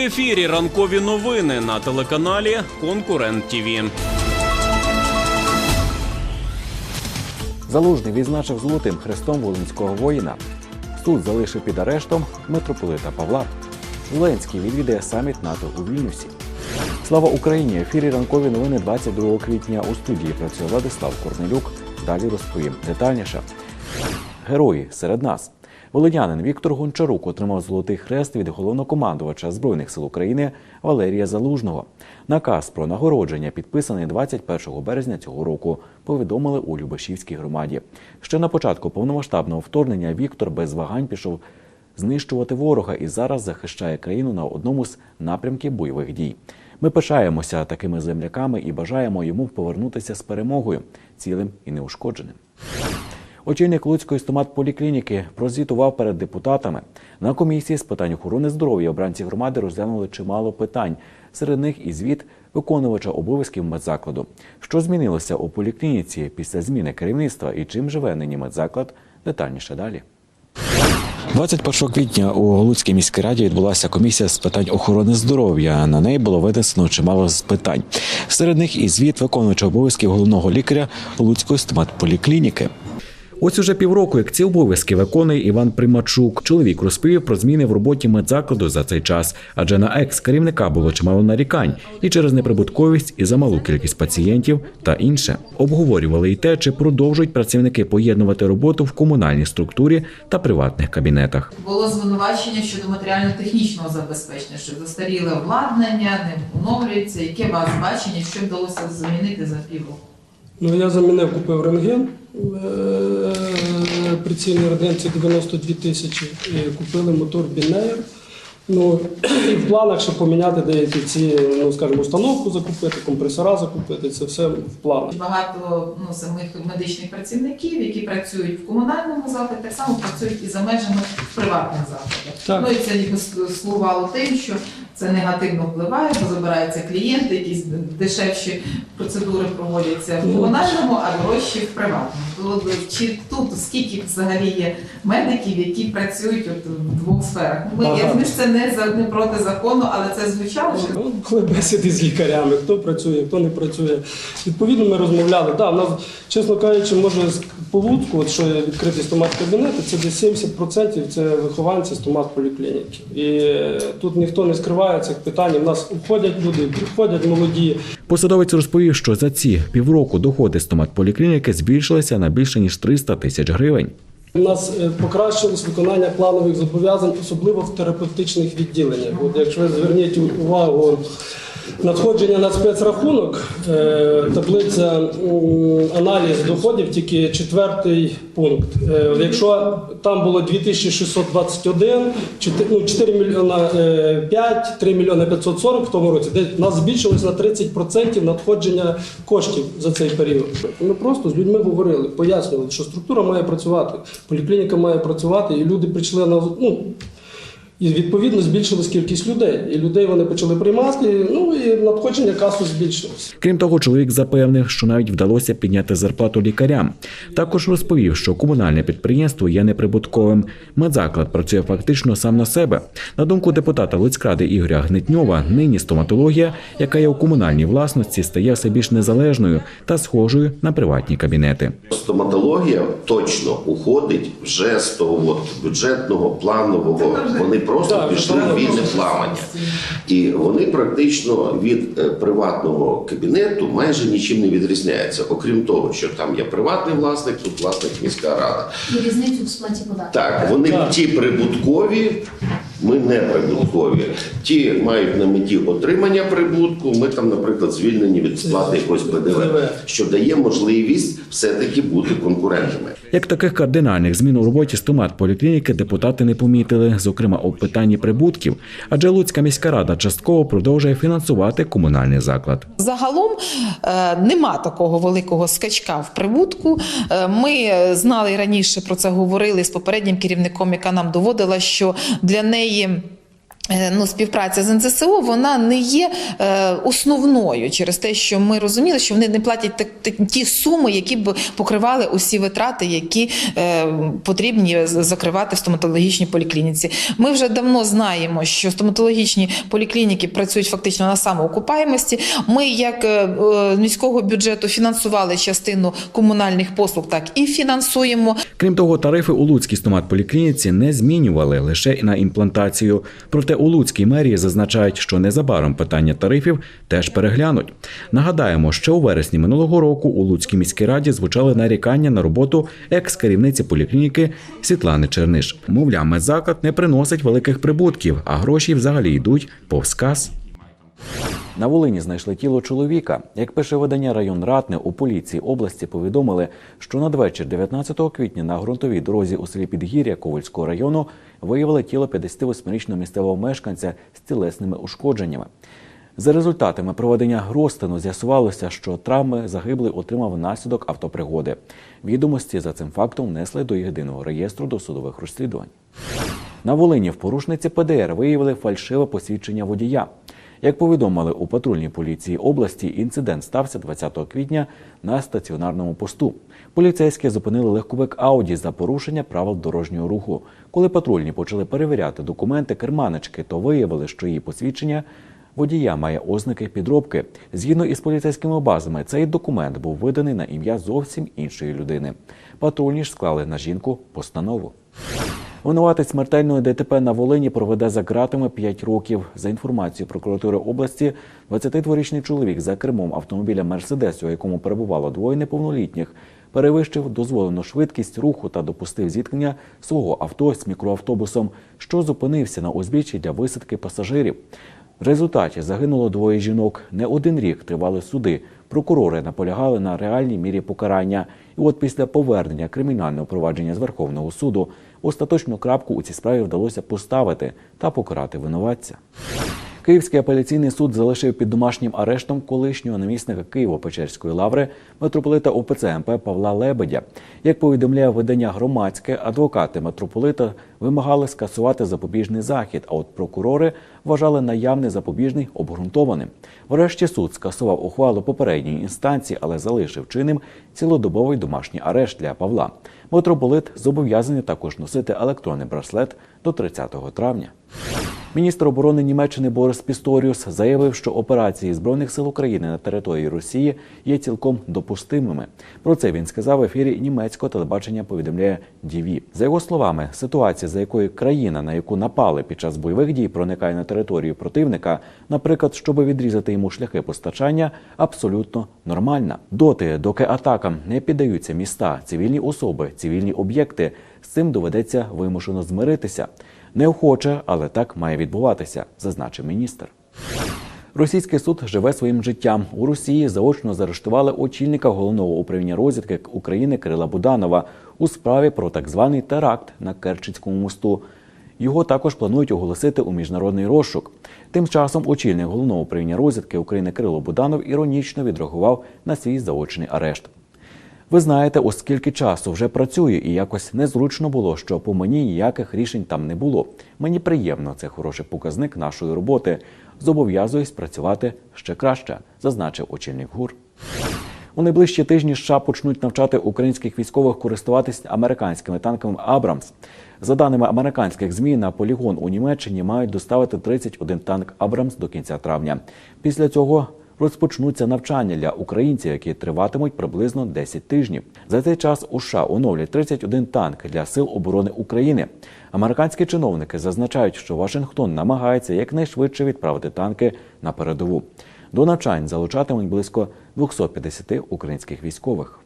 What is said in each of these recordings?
ефірі ранкові новини на телеканалі Конкурент ТІВІ. Залужний відзначив золотим хрестом волинського воїна. Суд залишив під арештом митрополита Павла. Зеленський відвідає саміт НАТО у Вільнюсі. Слава Україні! Ефірі ранкові новини 22 квітня у студії працює Владислав Корнелюк. Далі розповім детальніше. Герої серед нас. Волинянин Віктор Гончарук отримав золотий хрест від головнокомандувача збройних сил України Валерія Залужного. Наказ про нагородження підписаний 21 березня цього року. Повідомили у Любашівській громаді. Ще на початку повномасштабного вторгнення Віктор без вагань пішов знищувати ворога і зараз захищає країну на одному з напрямків бойових дій. Ми пишаємося такими земляками і бажаємо йому повернутися з перемогою, цілим і неушкодженим. Очільник Луцької стоматполіклініки прозвітував перед депутатами. На комісії з питань охорони здоров'я обранці громади розглянули чимало питань. Серед них і звіт виконувача обов'язків медзакладу. Що змінилося у поліклініці після зміни керівництва і чим живе нині медзаклад? Детальніше далі. 21 квітня у Луцькій міській раді відбулася комісія з питань охорони здоров'я. На неї було винесено чимало з питань. Серед них і звіт виконуючого обов'язків головного лікаря Луцької стоматполіклініки. Ось уже півроку, як ці обов'язки виконує Іван Примачук. Чоловік розповів про зміни в роботі медзакладу за цей час, адже на екс-керівника було чимало нарікань і через неприбутковість, і за малу кількість пацієнтів та інше. Обговорювали й те, чи продовжують працівники поєднувати роботу в комунальній структурі та приватних кабінетах. Було звинувачення щодо матеріально-технічного забезпечення, що застаріле обладнання, не оновлюється. Яке вас бачення, що вдалося замінити за півроку? Ну, я замінив, купив рентген. е, Прицільний рентген це 92 тисячі. І Купили мотор Бінеєр. Ну, і в планах, щоб поміняти деякі ці, ну скажімо, установку закупити, компресора закупити, це все в планах. Багато ну, самих медичних працівників, які працюють в комунальному закладі, так само працюють і за межами приватних закладів. Так. Ну і це ніби слугувало тим, що це негативно впливає, бо забираються клієнти, якісь дешевші процедури проводяться в комунальному, а дорожчі в приватному. Чи тут скільки взагалі є медиків, які працюють от в двох сферах? Ми я Багато. що це не за не проти закону, але це звучало. Ну, Були бесіди з лікарями, хто працює, хто не працює. Відповідно, ми розмовляли. Да, нас, чесно кажучи, може з- по Луцьку, от що є відкриті стомат-кабінети, це десь 70% це вихованці стомат-поліклініки. І е, тут ніхто не скриває цих питань. У нас уходять люди, приходять молоді. Посадовець розповів, що за ці півроку доходи стоматполіклініки збільшилися на більше ніж 300 тисяч гривень. У нас е, покращилось виконання планових зобов'язань, особливо в терапевтичних відділеннях. От якщо ви зверніть увагу надходження на спецрахунок, е, таблиця аналіз доходів, тільки четвертий пункт. Е, Якщо там було 2621, 4, ну, 4 мільйона е, 5, 3 мільйони 540 в тому році, де нас збільшилось на 30% надходження коштів за цей період. Ми просто з людьми говорили, пояснювали, що структура має працювати, поліклініка має працювати, і люди прийшли на ну. І відповідно збільшилась кількість людей. І людей вони почали приймати. Ну і надходження касу збільшилося. Крім того, чоловік запевнив, що навіть вдалося підняти зарплату лікарям. Також розповів, що комунальне підприємство є неприбутковим. Медзаклад працює фактично сам на себе. На думку депутата Луцькради Ігоря Гнетньова, нині стоматологія, яка є у комунальній власності, стає все більш незалежною та схожою на приватні кабінети. Стоматологія точно уходить вже з того от бюджетного планового. Вони просто Так, пішли так, в вільне так. плавання, і вони практично від е, приватного кабінету майже нічим не відрізняються, окрім того, що там є приватний власник, тут власник міська рада. І різницю в сплаті податків. Так, вони Так. ті прибуткові. Ми не прибуткові. Ті мають на меті отримання прибутку. Ми там, наприклад, звільнені від сплати якогось ПДВ, що дає можливість все-таки бути конкурентами. Як таких кардинальних змін у роботі стомат-поліклініки депутати не помітили, зокрема у питанні прибутків, адже Луцька міська рада частково продовжує фінансувати комунальний заклад. Загалом е, нема такого великого скачка в прибутку. Е, Ми знали раніше про це говорили з попереднім керівником, яка нам доводила, що для неї. Е, Ну, співпраця з НЗСО вона не є е, основною через те, що ми розуміли, що вони не платять так, так- ті суми, які б покривали усі витрати, які е, потрібні закривати в стоматологічній поліклініці. Ми вже давно знаємо, що стоматологічні поліклініки працюють фактично на самоокупаємості. Ми, як е, е, міського бюджету, фінансували частину комунальних послуг, так і фінансуємо. Крім того, тарифи у Луцькій стоматполіклініці не змінювали лише на імплантацію. Проте у Луцькій мерії зазначають, що незабаром питання тарифів теж переглянуть. Нагадаємо, що у вересні минулого року у Луцькій міській раді звучали нарікання на роботу екс-керівниці поліклініки Світлани Черниш. Мовляв, медзаклад не приносить великих прибутків, а гроші взагалі йдуть повз кас. На Волині знайшли тіло чоловіка. Як пише видання район Ратне, у поліції області повідомили, що надвечір 19 квітня на ґрунтовій дорозі у селі Підгір'я Ковальського району виявили тіло 58-річного місцевого мешканця з тілесними ушкодженнями. За результатами проведення розтину з'ясувалося, що травми загиблий отримав внаслідок автопригоди. Відомості за цим фактом внесли до єдиного реєстру досудових розслідувань. На Волині в порушниці ПДР виявили фальшиве посвідчення водія. Як повідомили у патрульній поліції області, інцидент стався 20 квітня на стаціонарному посту. Поліцейські зупинили легковик Ауді за порушення правил дорожнього руху. Коли патрульні почали перевіряти документи керманички, то виявили, що її посвідчення водія має ознаки підробки. Згідно із поліцейськими базами, цей документ був виданий на ім'я зовсім іншої людини. Патрульні ж склали на жінку постанову. Винуватець смертельної ДТП на Волині проведе за ґратами 5 років. За інформацією прокуратури області, 22-річний чоловік за кермом автомобіля Мерседес, у якому перебувало двоє неповнолітніх, перевищив дозволену швидкість руху та допустив зіткнення свого авто з мікроавтобусом, що зупинився на узбіччі для висадки пасажирів. В результаті загинуло двоє жінок. Не один рік тривали суди. Прокурори наполягали на реальній мірі покарання. І от після повернення кримінального провадження з Верховного суду остаточну крапку у цій справі вдалося поставити та покарати винуватця. Київський апеляційний суд залишив під домашнім арештом колишнього намісника Києво-Печерської лаври митрополита ОПЦ МП Павла Лебедя. Як повідомляє видання громадське, адвокати митрополита вимагали скасувати запобіжний захід, а от прокурори вважали наявний запобіжний обґрунтованим. Врешті суд скасував ухвалу попередньої інстанції, але залишив чинним цілодобовий домашній арешт для Павла. Митрополит зобов'язаний також носити електронний браслет до 30 травня. Міністр оборони Німеччини Борис Пісторіус заявив, що операції збройних сил України на території Росії є цілком допустимими. Про це він сказав в ефірі німецького телебачення. Повідомляє DV. За його словами, ситуація, за якою країна, на яку напали під час бойових дій, проникає на територію противника, наприклад, щоб відрізати йому шляхи постачання, абсолютно нормальна. Доти, доки атакам не піддаються міста, цивільні особи, цивільні об'єкти, з цим доведеться вимушено змиритися. Неохоче, але так має відбуватися, зазначив міністр. Російський суд живе своїм життям. У Росії заочно заарештували очільника головного управління розвідки України Кирила Буданова у справі про так званий теракт на Керченському мосту. Його також планують оголосити у міжнародний розшук. Тим часом очільник головного управління розвідки України Кирило Буданов іронічно відреагував на свій заочний арешт. Ви знаєте, оскільки часу вже працюю, і якось незручно було, що по мені ніяких рішень там не було. Мені приємно, це хороший показник нашої роботи. Зобов'язуюсь працювати ще краще, зазначив очільник ГУР. У найближчі тижні США почнуть навчати українських військових користуватись американськими танками Абрамс. За даними американських змі, на полігон у Німеччині мають доставити 31 танк Абрамс до кінця травня. Після цього розпочнуться навчання для українців, які триватимуть приблизно 10 тижнів. За цей час у США оновлять 31 танк для сил оборони України. Американські чиновники зазначають, що Вашингтон намагається якнайшвидше відправити танки на передову. До навчань залучатимуть близько 250 українських військових.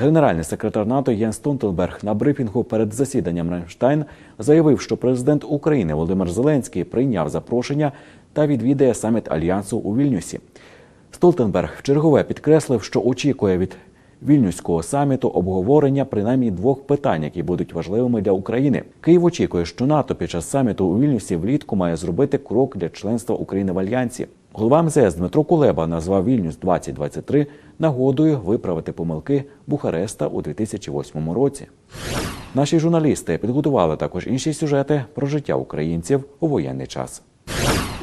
Генеральний секретар НАТО Єн Столтенберг на брифінгу перед засіданням Рамштайн заявив, що президент України Володимир Зеленський прийняв запрошення та відвідає саміт альянсу у Вільнюсі. Столтенберг вчергове підкреслив, що очікує від вільнюського саміту обговорення принаймні двох питань, які будуть важливими для України. Київ очікує, що НАТО під час саміту у Вільнюсі влітку має зробити крок для членства України в альянсі. Голова МЗС Дмитро Кулеба назвав Вільнюс 2023 нагодою виправити помилки Бухареста у 2008 році. Наші журналісти підготували також інші сюжети про життя українців у воєнний час.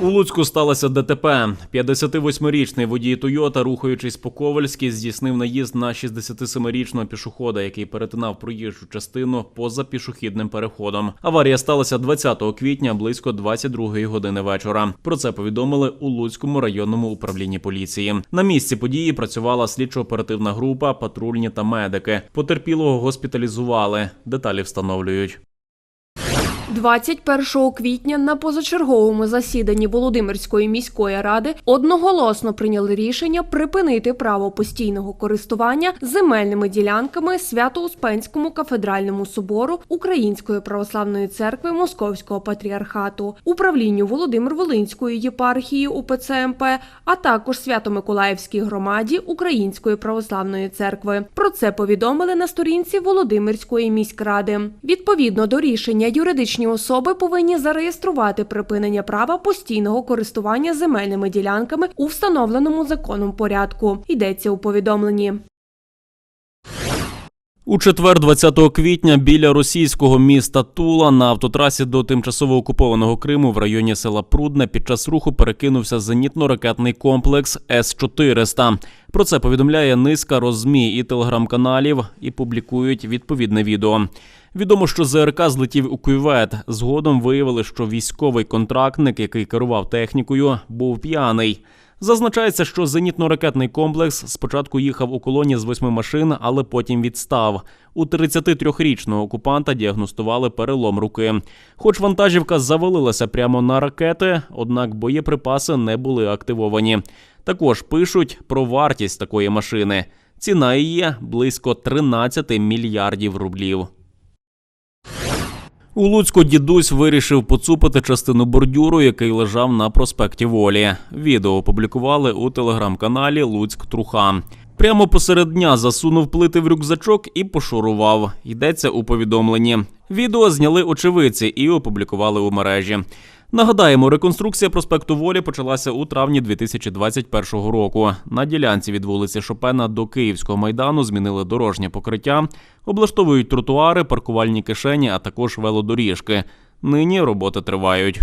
У Луцьку сталося ДТП. 58-річний водій Тойота, рухаючись по Ковальській, здійснив наїзд на 67-річного пішохода, який перетинав проїжджу частину поза пішохідним переходом. Аварія сталася 20 квітня близько 22 години вечора. Про це повідомили у Луцькому районному управлінні поліції. На місці події працювала слідчо-оперативна група, патрульні та медики. Потерпілого госпіталізували. Деталі встановлюють. 21 квітня на позачерговому засіданні Володимирської міської ради одноголосно прийняли рішення припинити право постійного користування земельними ділянками Свято-Успенському кафедральному собору Української православної церкви Московського патріархату, управлінню Володимир-Волинської єпархії УПЦ МП, а також Свято-Миколаївській громаді Української православної церкви. Про це повідомили на сторінці Володимирської міськради. Відповідно до рішення юридичні особи повинні зареєструвати припинення права постійного користування земельними ділянками у встановленому законом порядку. Йдеться у повідомленні. У четвер, 20 квітня, біля російського міста Тула на автотрасі до тимчасово окупованого Криму в районі села Прудне під час руху перекинувся зенітно-ракетний комплекс С-400. Про це повідомляє низка розмі і телеграм-каналів і публікують відповідне відео. Відомо, що ЗРК злетів у кювет. Згодом виявили, що військовий контрактник, який керував технікою, був п'яний. Зазначається, що зенітно-ракетний комплекс спочатку їхав у колоні з восьми машин, але потім відстав. У 33-річного окупанта діагностували перелом руки. Хоч вантажівка завалилася прямо на ракети, однак боєприпаси не були активовані. Також пишуть про вартість такої машини. Ціна її близько 13 мільярдів рублів. У Луцьку дідусь вирішив поцупити частину бордюру, який лежав на проспекті Волі. Відео опублікували у телеграм-каналі Луцьк Труха. Прямо посеред дня засунув плити в рюкзачок і пошурував. Йдеться у повідомленні. Відео зняли очевидці і опублікували у мережі. Нагадаємо, реконструкція проспекту Волі почалася у травні 2021 року. На ділянці від вулиці Шопена до Київського майдану змінили дорожнє покриття, облаштовують тротуари, паркувальні кишені, а також велодоріжки. Нині роботи тривають.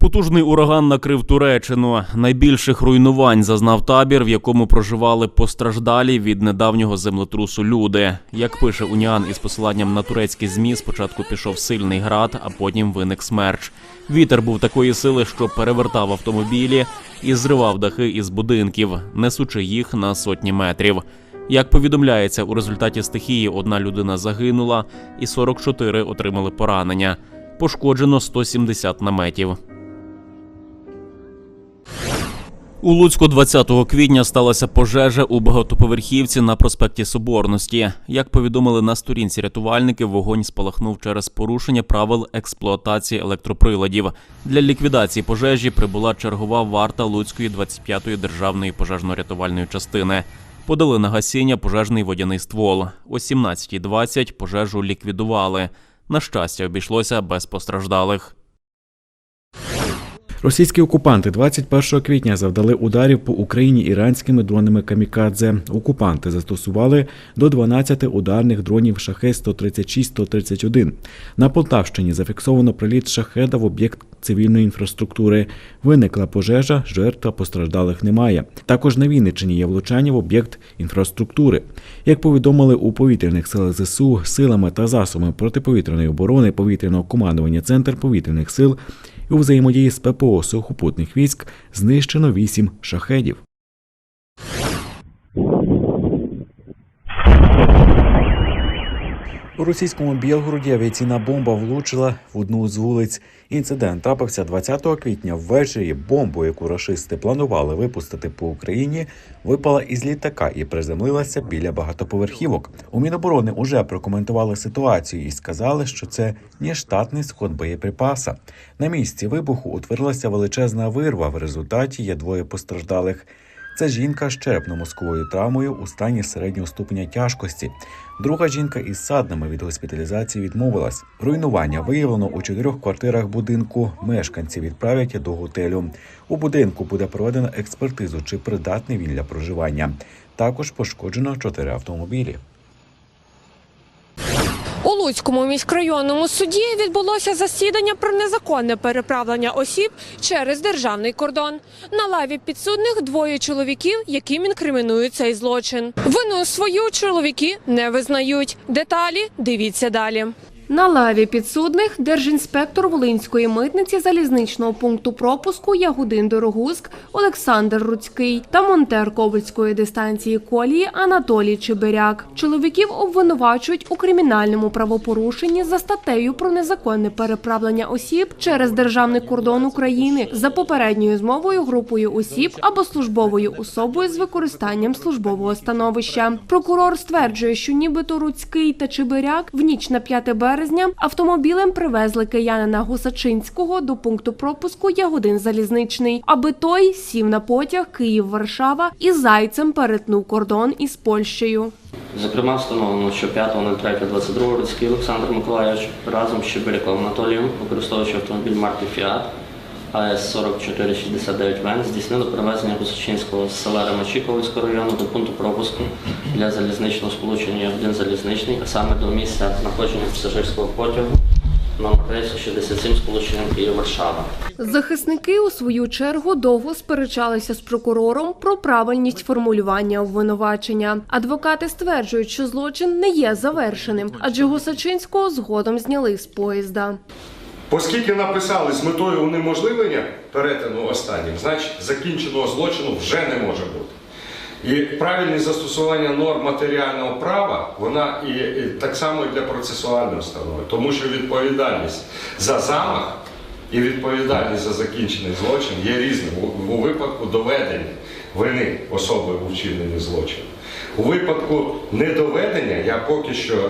Потужний ураган накрив Туреччину. Найбільших руйнувань зазнав табір, в якому проживали постраждалі від недавнього землетрусу люди. Як пише Уніан із посиланням на турецькі змі, спочатку пішов сильний град, а потім виник смерч. Вітер був такої сили, що перевертав автомобілі і зривав дахи із будинків, несучи їх на сотні метрів. Як повідомляється, у результаті стихії одна людина загинула, і 44 отримали поранення. Пошкоджено 170 наметів. У Луцьку 20 квітня сталася пожежа у багатоповерхівці на проспекті Соборності. Як повідомили на сторінці рятувальники, вогонь спалахнув через порушення правил експлуатації електроприладів. Для ліквідації пожежі прибула чергова варта Луцької 25-ї державної пожежно-рятувальної частини. Подали на гасіння пожежний водяний ствол. О 17.20 пожежу ліквідували. На щастя, обійшлося без постраждалих. Російські окупанти 21 квітня завдали ударів по Україні іранськими дронами камікадзе. Окупанти застосували до 12 ударних дронів шахет 136-131. На Полтавщині зафіксовано приліт шахеда в об'єкт цивільної інфраструктури. Виникла пожежа, жертв та постраждалих немає. Також на Вінниччині є влучання в об'єкт інфраструктури. Як повідомили у повітряних силах ЗСУ, силами та засобами протиповітряної оборони повітряного командування Центр повітряних сил у взаємодії з ППО сухопутних військ знищено 8 шахедів. У російському Білгороді авіаційна бомба влучила в одну з вулиць. Інцидент трапився 20 квітня ввечері. Бомбу, яку рашисти планували випустити по Україні, випала із літака і приземлилася біля багатоповерхівок. У Міноборони уже прокоментували ситуацію і сказали, що це нештатний сход боєприпаса. На місці вибуху утворилася величезна вирва. В результаті є двоє постраждалих. Це жінка з черепно-мозковою травмою у стані середнього ступеня тяжкості. Друга жінка із саднами від госпіталізації відмовилась. Руйнування виявлено у чотирьох квартирах будинку. Мешканці відправлять до готелю. У будинку буде проведено експертизу, чи придатний він для проживання. Також пошкоджено чотири автомобілі. У Луцькому міськрайонному суді відбулося засідання про незаконне переправлення осіб через державний кордон. На лаві підсудних двоє чоловіків, яким інкримінують цей злочин. Вину свою чоловіки не визнають. Деталі дивіться далі. На лаві підсудних держінспектор Волинської митниці залізничного пункту пропуску Ягудин Дорогуск Олександр Руцький та монтер Ковальської дистанції колії Анатолій Чебиряк. Чоловіків обвинувачують у кримінальному правопорушенні за статтею про незаконне переправлення осіб через державний кордон України за попередньою змовою групою осіб або службовою особою з використанням службового становища. Прокурор стверджує, що нібито Руцький та Чебиряк в ніч на 5 березня автомобілем привезли киянина Гусачинського до пункту пропуску Ягодин Залізничний, аби той сів на потяг Київ-Варшава і зайцем перетнув кордон із Польщею. Зокрема, встановлено, що 5.03.22 Руцький Олександр Миколаївич разом з Щебиряком Анатолієм, використовуючи автомобіль марки Фіат АС 4469 Вен, здійснили перевезення Гусачинського з села Ремачіковського району до пункту пропуску для залізничного сполучення Ягодин Залізничний, а саме до місця знаходження пасажирського потягу номер рейсу 67 з полученням Київ-Варшава. Захисники у свою чергу довго сперечалися з прокурором про правильність формулювання обвинувачення. Адвокати стверджують, що злочин не є завершеним, адже Гусачинського згодом зняли з поїзда. Оскільки написали з метою унеможливлення перетину останнім, значить закінченого злочину вже не може бути. І правильне застосування норм матеріального права, вона і, і так само і для процесуальної установи, тому що відповідальність за замах і відповідальність за закінчений злочин є різним у, у випадку доведення вини особи у вчиненні злочину. У випадку недоведення я поки що е,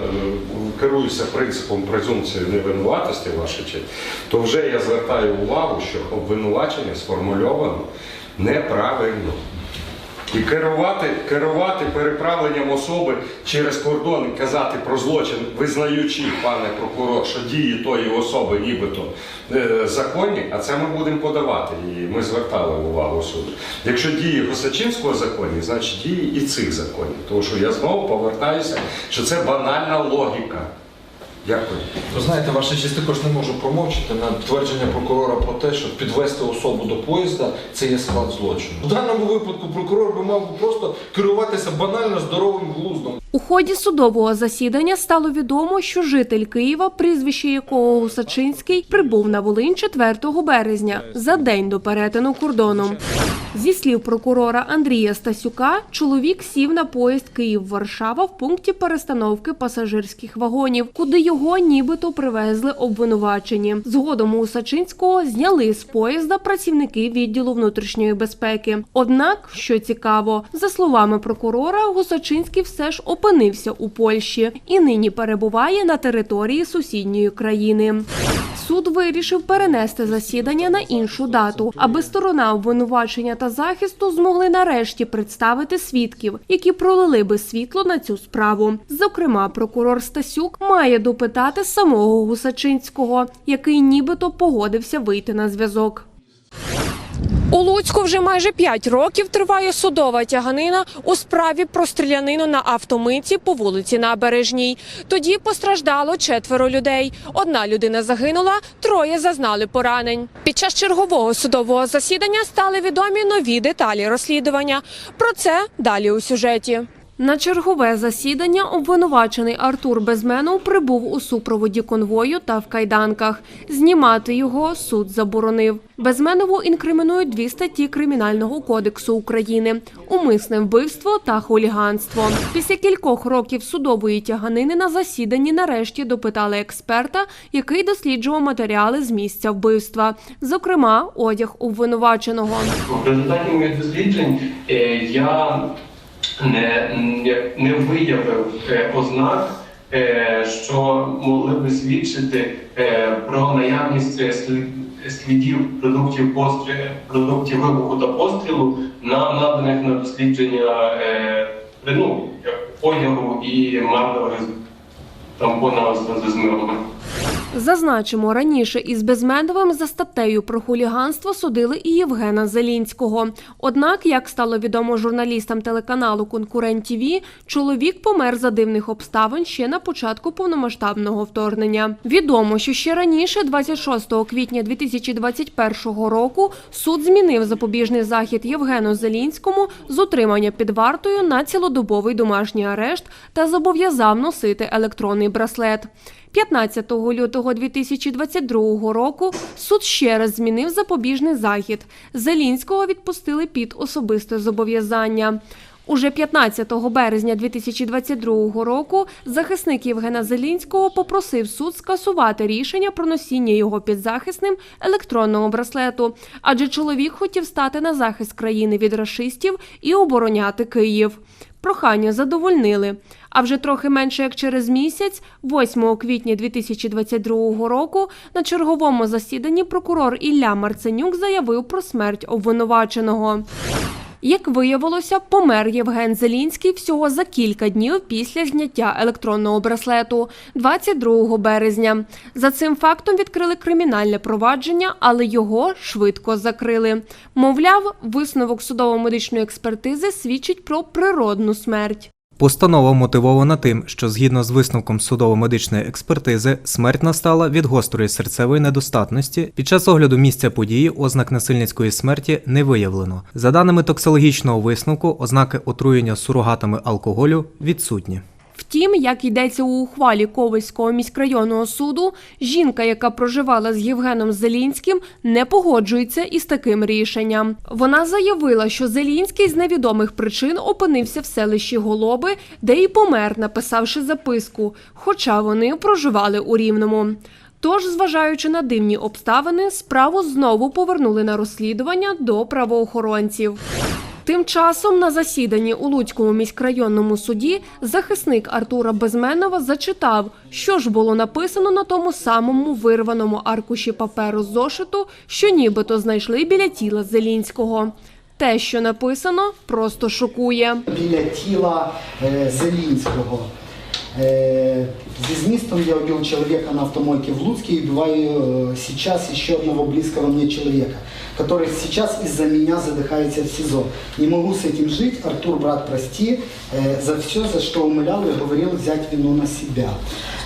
керуюся принципом презумпції невинуватості, ваша честь, то вже я звертаю увагу, що обвинувачення сформульовано неправильно. І керувати, керувати переправленням особи через кордон і казати про злочин, визнаючи, пане прокурор, що дії тої особи нібито е, законні, а це ми будемо подавати. І ми звертали увагу суду. Якщо дії Госачинського законні, значить дії і цих законів. Тому що я знову повертаюся, що це банальна логіка. Дякую. Ви знаєте, ваша честь також не можу промовчити на твердження прокурора про те, що підвести особу до поїзда це є склад злочину. В даному випадку прокурор би мав просто керуватися банально здоровим глуздом. У ході судового засідання стало відомо, що житель Києва, прізвище якого Гусачинський, прибув на Волинь 4 березня за день до перетину кордону. Зі слів прокурора Андрія Стасюка, чоловік сів на поїзд Київ-Варшава в пункті перестановки пасажирських вагонів, куди його нібито привезли обвинувачені. Згодом у Сачинського зняли з поїзда працівники відділу внутрішньої безпеки. Однак, що цікаво, за словами прокурора, Гусачинський все ж опинився у Польщі і нині перебуває на території сусідньої країни. суд вирішив перенести засідання на іншу дату, аби сторона обвинувачення та захисту змогли нарешті представити свідків, які пролили би світло на цю справу. Зокрема, прокурор Стасюк має допитати самого Гусачинського, який нібито погодився вийти на зв'язок. У Луцьку вже майже п'ять років триває судова тяганина у справі про стрілянину на автомиці по вулиці Набережній. Тоді постраждало четверо людей. Одна людина загинула, троє зазнали поранень. Під час чергового судового засідання стали відомі нові деталі розслідування. Про це далі у сюжеті. На чергове засідання обвинувачений Артур Безменов прибув у супроводі конвою та в кайданках. Знімати його суд заборонив. Безменову інкримінують дві статті Кримінального кодексу України: умисне вбивство та хуліганство. Після кількох років судової тяганини на засіданні нарешті допитали експерта, який досліджував матеріали з місця вбивства, зокрема одяг обвинуваченого. В результаті моїх досліджень е, я не, не- виявив е, ознак, е, що могли би свідчити е, про наявність слідів продуктів пострілу, продуктів вибуху та пострілу на наданих на дослідження ну, одягу і маркерів тампона з змивами. Зазначимо, раніше із Безмендовим за статтею про хуліганство судили і Євгена Зелінського. Однак, як стало відомо журналістам телеканалу Конкурент ТІВІ, чоловік помер за дивних обставин ще на початку повномасштабного вторгнення. Відомо, що ще раніше, 26 квітня 2021 року, суд змінив запобіжний захід Євгену Зелінському з утримання під вартою на цілодобовий домашній арешт та зобов'язав носити електронний браслет. 15 лютого 2022 року суд ще раз змінив запобіжний захід. Зелінського відпустили під особисте зобов'язання. Уже 15 березня 2022 року захисник Євгена Зелінського попросив суд скасувати рішення про носіння його підзахисним електронного браслету, адже чоловік хотів стати на захист країни від рашистів і обороняти Київ. Прохання задовольнили. А вже трохи менше як через місяць, 8 квітня 2022 року, на черговому засіданні прокурор Ілля Марценюк заявив про смерть обвинуваченого. Як виявилося, помер Євген Зелінський всього за кілька днів після зняття електронного браслету 22 березня. За цим фактом відкрили кримінальне провадження, але його швидко закрили. Мовляв, висновок судово-медичної експертизи свідчить про природну смерть. Постанова мотивована тим, що згідно з висновком судово-медичної експертизи, смерть настала від гострої серцевої недостатності. Під час огляду місця події ознак насильницької смерті не виявлено. За даними токсологічного висновку, ознаки отруєння сурогатами алкоголю відсутні. Втім, як йдеться у ухвалі Ковальського міськрайонного суду, жінка, яка проживала з Євгеном Зелінським, не погоджується із таким рішенням. Вона заявила, що Зелінський з невідомих причин опинився в селищі Голоби, де й помер, написавши записку, хоча вони проживали у Рівному. Тож, зважаючи на дивні обставини, справу знову повернули на розслідування до правоохоронців. Тим часом на засіданні у Луцькому міськрайонному суді захисник Артура Безменова зачитав, що ж було написано на тому самому вирваному аркуші паперу зошиту, що нібито знайшли біля тіла Зелінського. Те, що написано, просто шокує. біля тіла е, Зелінського. Е, зі змістом я убил человека на автомойке в Луцке и убиваю э, сейчас еще одного близкого мне человека, который сейчас из-за меня задыхается в СИЗО. Не могу с этим жить. Артур, брат, прости э, за все, за что умолял и говорил взять вину на себя.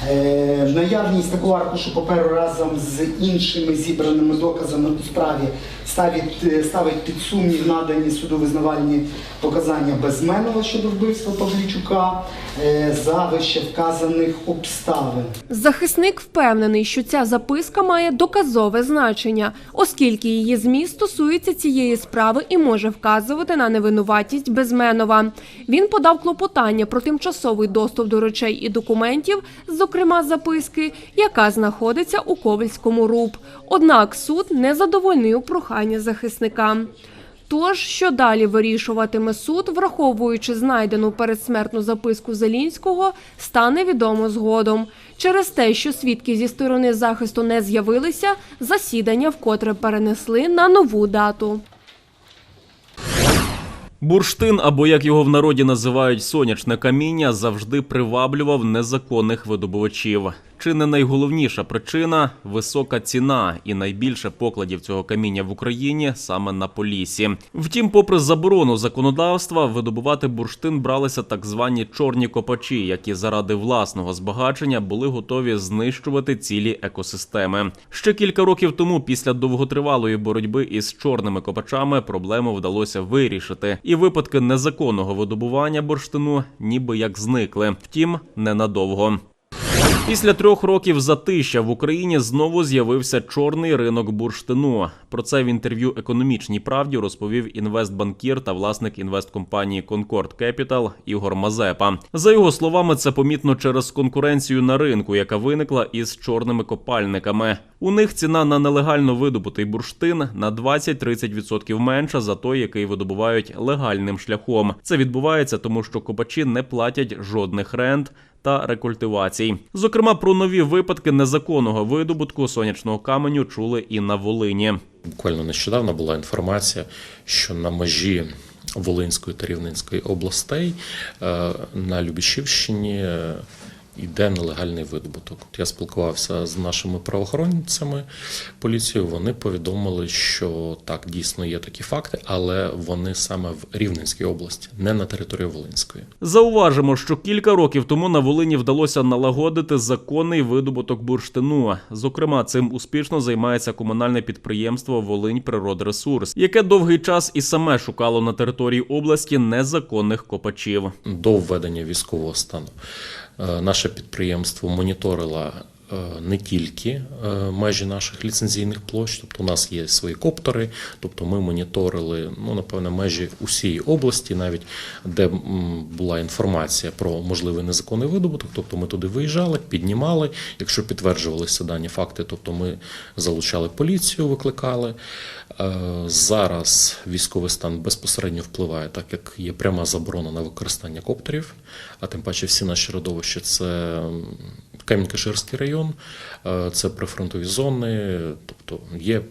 Е, наявність такого аркушу паперу разом з іншими зібраними доказами у справі ставить, е, ставить під сумнів надані судовизнавальні показання Безменова щодо вбивства Павлічука е, за вище вказаних обставин. Захисник впевнений, що ця записка має доказове значення, оскільки її зміст стосується цієї справи і може вказувати на невинуватість Безменова. Він подав клопотання про тимчасовий доступ до речей і документів, зокрема записки, яка знаходиться у Ковальському РУП. Однак суд не задовольнив прохання захисника. Тож, що далі вирішуватиме суд, враховуючи знайдену передсмертну записку Зелінського, стане відомо згодом. Через те, що свідки зі сторони захисту не з'явилися, засідання вкотре перенесли на нову дату. Бурштин, або як його в народі називають сонячне каміння, завжди приваблював незаконних видобувачів. Чи не найголовніша причина висока ціна і найбільше покладів цього каміння в Україні саме на Поліссі. Втім, попри заборону законодавства, видобувати бурштин бралися так звані чорні копачі, які заради власного збагачення були готові знищувати цілі екосистеми. Ще кілька років тому, після довготривалої боротьби із чорними копачами, проблему вдалося вирішити, і випадки незаконного видобування бурштину ніби як зникли. Втім, ненадовго. Після трьох років затища в Україні знову з'явився чорний ринок бурштину. Про це в інтерв'ю економічній правді розповів інвестбанкір та власник інвесткомпанії Concord Capital Ігор Мазепа. За його словами, це помітно через конкуренцію на ринку, яка виникла із чорними копальниками. У них ціна на нелегально видобутий бурштин на 20-30% менша за той, який видобувають легальним шляхом. Це відбувається тому, що копачі не платять жодних рент та рекультивацій. Зокрема, про нові випадки незаконного видобутку сонячного каменю чули і на Волині. Буквально нещодавно була інформація, що на межі Волинської та Рівненської областей е, на Любішівщині е, йде нелегальний видобуток. От я спілкувався з нашими правоохоронцями поліцією. Вони повідомили, що так дійсно є такі факти, але вони саме в Рівненській області, не на території Волинської. Зауважимо, що кілька років тому на Волині вдалося налагодити законний видобуток бурштину. Зокрема, цим успішно займається комунальне підприємство Волинь Природресурс, яке довгий час і саме шукало на території області незаконних копачів. До введення військового стану наше підприємство моніторило е, не тільки е, межі наших ліцензійних площ, тобто у нас є свої коптери, тобто ми моніторили ну, напевно, межі усієї області, навіть де була інформація про можливий незаконний видобуток, тобто ми туди виїжджали, піднімали. Якщо підтверджувалися дані факти, тобто ми залучали поліцію, викликали. Е, Зараз військовий стан безпосередньо впливає, так як є пряма заборона на використання коптерів, а тим паче всі наші родовища це Кам'янка-Ширський район, е, це прифронтові зони, тобто є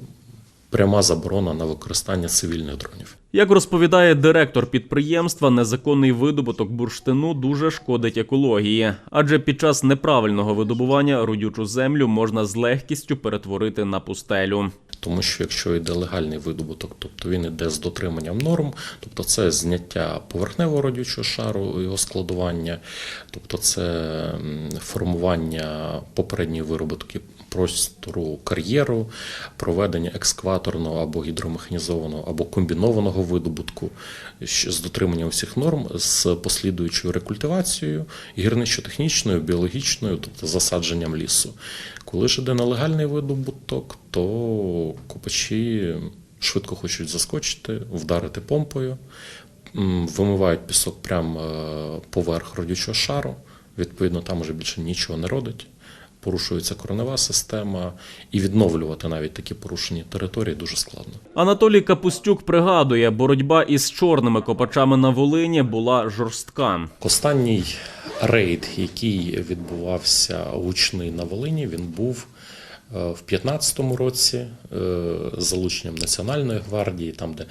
пряма заборона на використання цивільних дронів. Як розповідає директор підприємства, незаконний видобуток бурштину дуже шкодить екології, адже під час неправильного видобування родючу землю можна з легкістю перетворити на пустелю. Тому що якщо йде легальний видобуток, тобто він йде з дотриманням норм, тобто це зняття поверхневого родючого шару, його складування, тобто це формування попередньої вироботки простору кар'єру, проведення екскваторного або гідромеханізованого або комбінованого видобутку з дотриманням всіх норм, з послідуючою рекультивацією, гірничо-технічною, біологічною, тобто засадженням лісу. Коли ж іде нелегальний видобуток, то копачі швидко хочуть заскочити, вдарити помпою, вимивають пісок прямо е, поверх родючого шару. Відповідно, там вже більше нічого не родить. Порушується коренева система, і відновлювати навіть такі порушені території дуже складно. Анатолій Капустюк пригадує, боротьба із чорними копачами на Волині була жорстка. Останній рейд, який відбувався гучний на Волині, він був е, в 2015 році е, залученням Національної гвардії, там де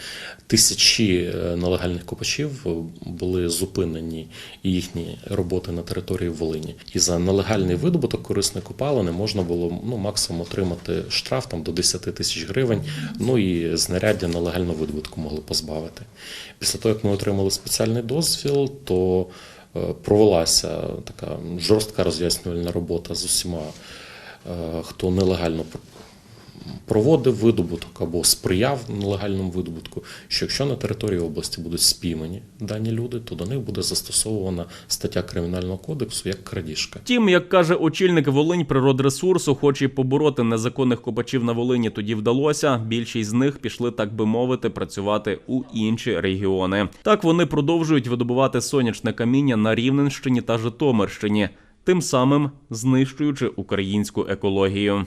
тисячі е, нелегальних копачів були зупинені і їхні роботи на території Волині. І за нелегальний видобуток корисної копалини можна було ну, максимум отримати штраф там, до 10 тисяч гривень, ну і знаряддя нелегального видобутку могли позбавити. Після того, як ми отримали спеціальний дозвіл, то провелася така жорстка роз'яснювальна робота з усіма, е, хто нелегально проводив видобуток або сприяв нелегальному видобутку, що якщо на території області будуть спіймані дані люди, то до них буде застосована стаття Кримінального кодексу як крадіжка. Втім, як каже очільник Волинь природресурсу, хоч і побороти незаконних копачів на Волині тоді вдалося. Більшість з них пішли, так би мовити, працювати у інші регіони. Так вони продовжують видобувати сонячне каміння на Рівненщині та Житомирщині, тим самим знищуючи українську екологію.